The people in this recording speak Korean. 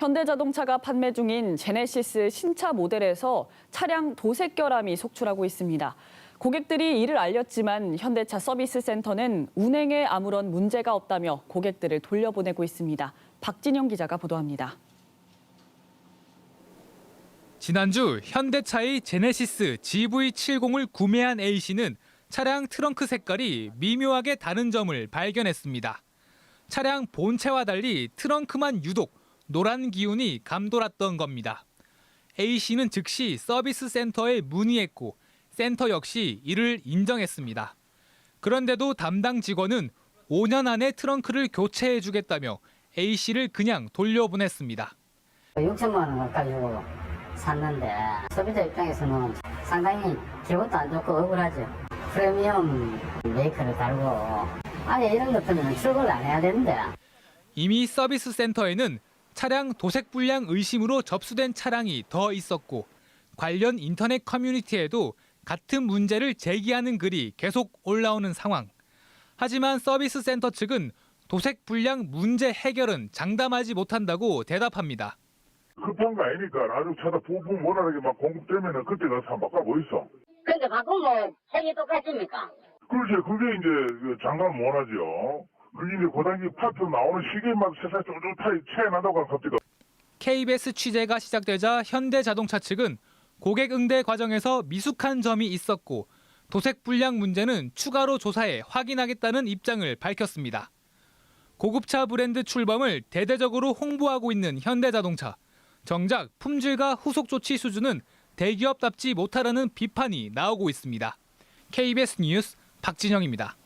현대자동차가 판매 중인 제네시스 신차 모델에서 차량 도색 결함이 속출하고 있습니다. 고객들이 이를 알렸지만 현대차 서비스 센터는 운행에 아무런 문제가 없다며 고객들을 돌려보내고 있습니다. 박진영 기자가 보도합니다. 지난주 현대차의 제네시스 GV70을 구매한 A 씨는 차량 트렁크 색깔이 미묘하게 다른 점을 발견했습니다. 차량 본체와 달리 트렁크만 유독 노란 기운이 감돌았던 겁니다. A 씨는 즉시 서비스 센터에 문의했고 센터 역시 이를 인정했습니다. 그런데도 담당 직원은 5년 안에 트렁크를 교체해 주겠다며 A 씨를 그냥 돌려보냈습니다. 6천만 원 가지고 샀는데 소비자 입장에서는 상당히 기분도 안 좋고 억울하죠. 프리미엄 메이커를 달고 아예 이런 것들은 출고를 안 해야 되는데 이미 서비스 센터에는 차량 도색 불량 의심으로 접수된 차량이 더 있었고 관련 인터넷 커뮤니티에도 같은 문제를 제기하는 글이 계속 올라오는 상황. 하지만 서비스 센터 측은 도색 불량 문제 해결은 장담하지 못한다고 대답합니다. 급한 거 아니니까 나중 차다 부품 원활하게 막 공급되면은 그때 가서 한번 바꿔 보이소. 근데 바꾸면 색이 똑같습니까? 그렇지, 그게 이제 그 장담 못 하죠. 그게 당시 파트 나오는 시기에 막 세상 쪼쪼타이 차이 난다고 하면 갑자기 KBS 취재가 시작되자 현대자동차 측은 고객 응대 과정에서 미숙한 점이 있었고 도색 불량 문제는 추가로 조사해 확인하겠다는 입장을 밝혔습니다. 고급차 브랜드 출범을 대대적으로 홍보하고 있는 현대자동차. 정작 품질과 후속 조치 수준은 대기업답지 못하다는 비판이 나오고 있습니다. KBS 뉴스 박진영입니다.